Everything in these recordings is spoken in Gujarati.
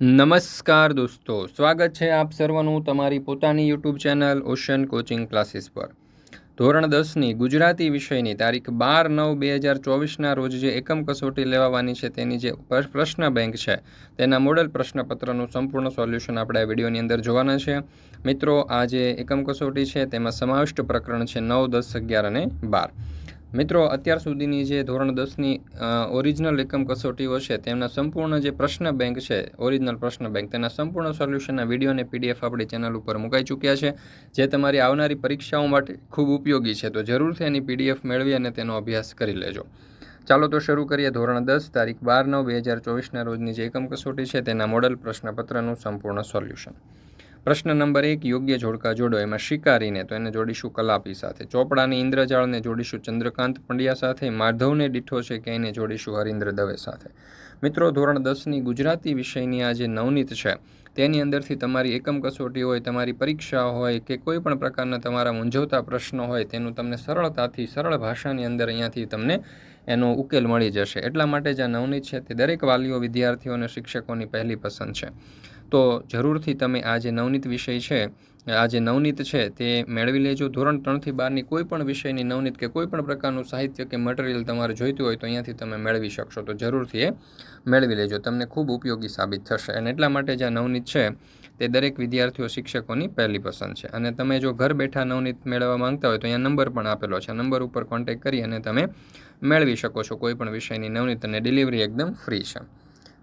નમસ્કાર દોસ્તો, સ્વાગત છે આપ સર્વનું તમારી પોતાની YouTube channel ocean coaching classes પર. ધોરણ દસની ગુજરાતી વિષયની તારીખ બાર નવ બે હજાર ચોવીસના રોજ જે એકમ કસોટી લેવાવાની છે તેની જે પ્રશ્ન બેંક છે, તેના મોડલ પ્રશ્નપત્રનું સંપૂર્ણ સોલ્યુશન આપણે આ વિડીયોની અંદર જોવાના છે. મિત્રો, આ જે એકમ કસોટી છે તેમાં સમાવિષ્ટ પ્રકરણ છે નવ દસ અગિયાર અને બાર. મિત્રો, અત્યાર સુધીની જે ધોરણ દસની ઓરિજિનલ એકમ કસોટીઓ છે, તેમના સંપૂર્ણ જે પ્રશ્ન બેંક છે ઓરિજિનલ પ્રશ્ન બેંક તેના સંપૂર્ણ સોલ્યુશનના વીડિયો અને પીડીએફ આપણી ચેનલ ઉપર મુકાઈ ચૂક્યા છે, જે તમારી આવનારી પરીક્ષાઓ માટે ખૂબ ઉપયોગી છે. તો જરૂરથી એની પીડીએફ મેળવી અને તેનો અભ્યાસ કરી લેજો. ચાલો તો શરૂ કરીએ ધોરણ દસ, તારીખ બાર નવ, બે હજાર ચોવીસના રોજની જે એકમ કસોટી છે, તેના મોડલ પ્રશ્નપત્રનું સંપૂર્ણ સોલ્યુશન પ્રશ્ન નંબર એક, યોગ્ય જોડકા જોડો. એમાં શિકારીને તો એને જોડીશું કલાપી સાથે. ચોપડાને ઇન્દ્રજાળને જોડીશું ચંદ્રકાંત પંડ્યા સાથે. માધવને દીઠો છે કે એને જોડીશું હરિન્દ્ર દવે સાથે. મિત્રો, ધોરણ દસની ગુજરાતી વિષયની આ જે નવનીત છે. તેની અંદરથી તમારી એકમ કસોટી હોય, તમારી પરીક્ષા હોય કે કોઈ પણ પ્રકારના તમારા મૂંઝવતા પ્રશ્નો હોય, તેનું તમને સરળતાથી, સરળ ભાષાની અંદર અહીંયાથી તમને એનો ઉકેલ મળી જશે. એટલા માટે જે નવનીત છે તે દરેક વાલીઓ, વિદ્યાર્થીઓ અને શિક્ષકોની પહેલી પસંદ છે. તો જરૂરથી તમે આ જે નવનીત વિષય છે આ જે નવનીત છે તે મેળવી લેજો. ધોરણ ત્રણથી બારની કોઈ પણ વિષયની નવનીત કે કોઈ પણ પ્રકારનું સાહિત્ય કે મટીરિયલ તમારે જોઈતું હોય તો અહીંયાથી તમે મેળવી શકશો. તો જરૂરથી એ મેળવી લેજો. તમને ખૂબ ઉપયોગી સાબિત થશે. અને એટલા માટે જે નવનીત છે તે દરેક વિદ્યાર્થીઓ શિક્ષકોની પહેલી પસંદ છે. અને તમે જો ઘર બેઠા નવનીત મેળવવા માંગતા હોય તો અહીંયા નંબર પણ આપેલો છે. નંબર ઉપર કોન્ટેક્ટ કરી અને તમે મેળવી શકો છો. કોઈ પણ વિષયની નવનીત અને ડિલિવરી એકદમ ફ્રી છે.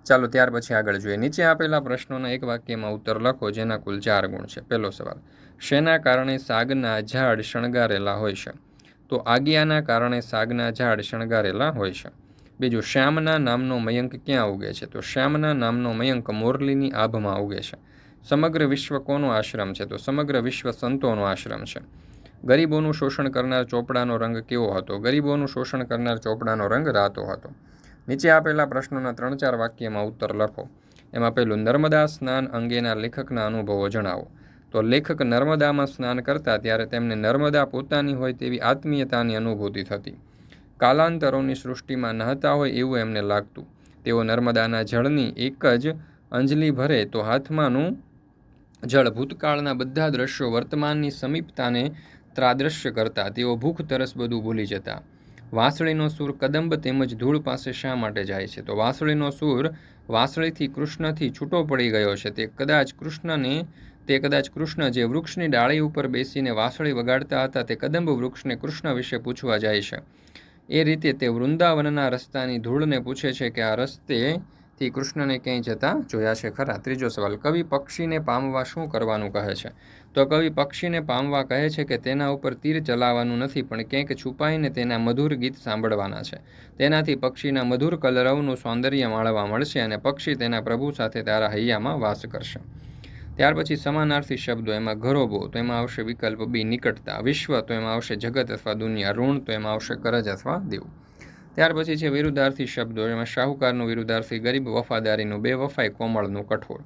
ચાલો ત્યાર પછી આગળ જોઈએ. નીચે આપેલા પ્રશ્નોના એક વાક્યમાં ઉત્તર લખો, જેના કુલ ચાર ગુણ છે. પહેલો સવાલ, શેના કારણે સાગના ઝાડ શણગારેલા હોય છે? તો આગિયાના કારણે સાગના ઝાડ શણગારેલા હોય છે. બીજું, શ્યામના નામનો મયંક ક્યાં ઉગે છે? તો શ્યામના નામનો મયંક મોરલીની આભમાં ઉગે છે. સમગ્ર વિશ્વ કોનો આશ્રમ છે? તો સમગ્ર વિશ્વ સંતોનો આશ્રમ છે. ગરીબોનું શોષણ કરનાર ચોપડાનો રંગ કેવો હતો? ગરીબોનું શોષણ કરનાર ચોપડાનો રંગ રાતો હતો. નીચે આપેલા પ્રશ્નોના ત્રણ ચાર વાક્યમાં ઉત્તર લખો. એમાં પહેલું, નર્મદા સ્નાન અંગેના લેખકના અનુભવો જણાવો. તો લેખક નર્મદામાં સ્નાન કરતા ત્યારે તેમને નર્મદા પોતાની હોય તેવી આત્મીયતાની અનુભૂતિ થતી. કાલાંતરોની સૃષ્ટિમાં નહતા હોય એવું એમને લાગતું. તેઓ નર્મદાના જળની એક જ અંજલિ ભરે તો હાથમાંનું જળ ભૂતકાળના બધા દ્રશ્યો વર્તમાનની સમીપતાને ત્રાદૃશ્ય કરતા. તેઓ ભૂખ તરસ બધું ભૂલી જતા. વાંસળીનો સૂર કદંબ તેમજ ધૂળ પાસે શા માટે જાય છે? તો વાંસળીનો સૂર વાંસળીથી કૃષ્ણથી છૂટો પડી ગયો છે. તે કદાચ કૃષ્ણને, તે કદાચ કૃષ્ણ જે વૃક્ષની ડાળી ઉપર બેસીને વાંસળી વગાડતા હતા, તે કદંબ વૃક્ષને કૃષ્ણ વિશે પૂછવા જાય છે. એ રીતે તે વૃંદાવનના રસ્તાની ધૂળને પૂછે છે કે આ રસ્તેથી કૃષ્ણને ક્યાંય જતા જોયા છે ખરા ત્રીજો સવાલ, કવિ પક્ષીને પામવા શું કરવાનું કહે છે? તો કવિ પક્ષીને પામવા કહે છે કે તેના ઉપર તીર ચલાવવાનું નથી, પણ ક્યાંક છુપાઈને તેના મધુર ગીત સાંભળવાના છે. તેનાથી પક્ષીના મધુર કલરવનું સૌંદર્ય માણવા મળશે અને પક્ષી તેના પ્રભુ સાથે તારા હૈયામાં વાસ કરશે. ત્યાર પછી સમાનાર્થી શબ્દો, એમાં ઘરોબો તો એમાં આવશે વિકલ્પ બી, નિકટતા, વિશ્વ, તો એમાં આવશે જગત અથવા દુનિયા, ઋણ, તો એમાં આવશે કરજ અથવા દેવું. ત્યાર પછી છે વિરુદ્ધાર્થી શબ્દો, એમાં શાહુકારનું વિરુદ્ધાર્થી ગરીબ વફાદારીનું, બે વફાઈ કોમળનું કઠોર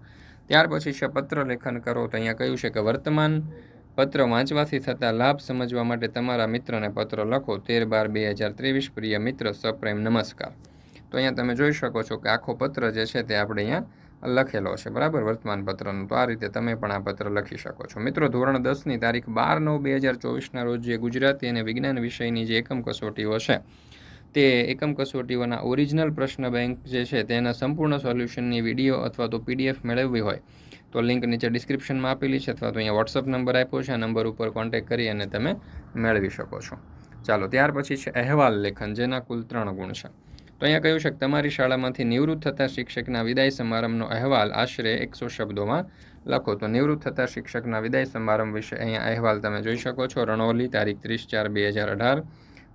ત્યાર પછી છે પત્ર લેખન કરો, તો અહીંયા કહ્યું છે કે વર્તમાન પત્ર વાંચવાથી થતા લાભ સમજવા માટે તમારા મિત્રને પત્ર લખો. તેર બાર બે હજાર ત્રેવીસ, પ્રિય મિત્ર, સપ્રેમ નમસ્કાર. તો અહીંયા તમે જોઈ શકો છો કે આખો પત્ર જે છે તે આપણે અહીંયા લખેલો છે, બરાબર? વર્તમાન પત્રનું. તો આ રીતે તમે પણ આ પત્ર લખી શકો છો. મિત્રો, ધોરણ દસની તારીખ બાર નવ બે હજાર ચોવીસના રોજ જે ગુજરાતી અને વિજ્ઞાન વિષયની જે એકમ કસોટીઓ છે તે એકમ કસોટીઓના ઓરિજિનલ પ્રશ્ન બેંક જે છે તેના સંપૂર્ણ સોલ્યુશનની વીડિયો અથવા તો પીડીએફ મેળવવી હોય. તો લિંક નીચે ડિસ્ક્રિપ્શનમાં આપેલી છે અથવા તો અહીંયા વોટ્સઅપ નંબર આપ્યો છે. આ નંબર ઉપર કોન્ટેક્ટ કરી અને તમે મેળવી શકો છો. ચાલો, ત્યાર પછી છે અહેવાલ લેખન, જેના કુલ ત્રણ ગુણ છે. તો અહીંયા કહ્યું છે કે તમારી શાળામાંથી નિવૃત્ત થતા શિક્ષકના વિદાય સમારંભનો અહેવાલ આશરે એકસો શબ્દોમાં લખો. તો નિવૃત્ત થતા શિક્ષકના વિદાય સમારંભ વિશે અહીંયા અહેવાલ તમે જોઈ શકો છો. રણોલી, તારીખ ત્રીસ ચાર, બે હજાર અઢાર.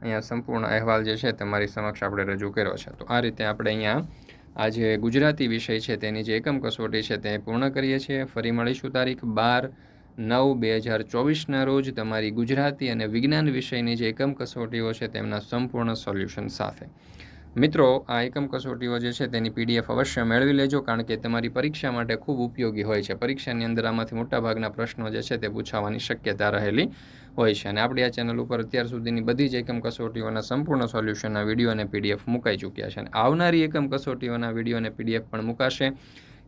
અહીંયા સંપૂર્ણ અહેવાલ જે છે તમારી સમક્ષ આપણે રજૂ કર્યો છે. તો આ રીતે આપણે અહીંયા આ જે ગુજરાતી વિષય છે તેની જે એકમ કસોટી છે તે પૂર્ણ કરીએ છીએ. ફરી મળીશું તારીખ બાર નવ બે હજાર ચોવીસના રોજ તમારી ગુજરાતી અને વિજ્ઞાન વિષયની જે એકમ કસોટીઓ છે તેમના સંપૂર્ણ સોલ્યુશન સાથે. મિત્રો, આ એકમ કસોટીઓ જે છે તેની પીડીએફ અવશ્ય મેળવી લેજો કારણ કે તમારી પરીક્ષા માટે ખૂબ ઉપયોગી હોય છે. પરીક્ષાની અંદર આમાંથી મોટાભાગના પ્રશ્નો જે છે તે પૂછાવાની શક્યતા રહેલી હોય છે. અને આપણી આ ચેનલ ઉપર અત્યાર સુધીની બધી જ એકમ કસોટીઓના સંપૂર્ણ સોલ્યુશનના વીડિયો અને પીડીએફ મુકાઈ ચૂક્યા છે. અને આવનારી એકમ કસોટીઓના વીડિયો અને પીડીએફ પણ મુકાશે.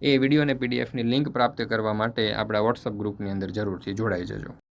એ વીડિયો અને પીડીએફની લિંક પ્રાપ્ત કરવા માટે આપણા વોટ્સઅપ ગ્રુપની અંદર જરૂરથી જોડાઈ જજો.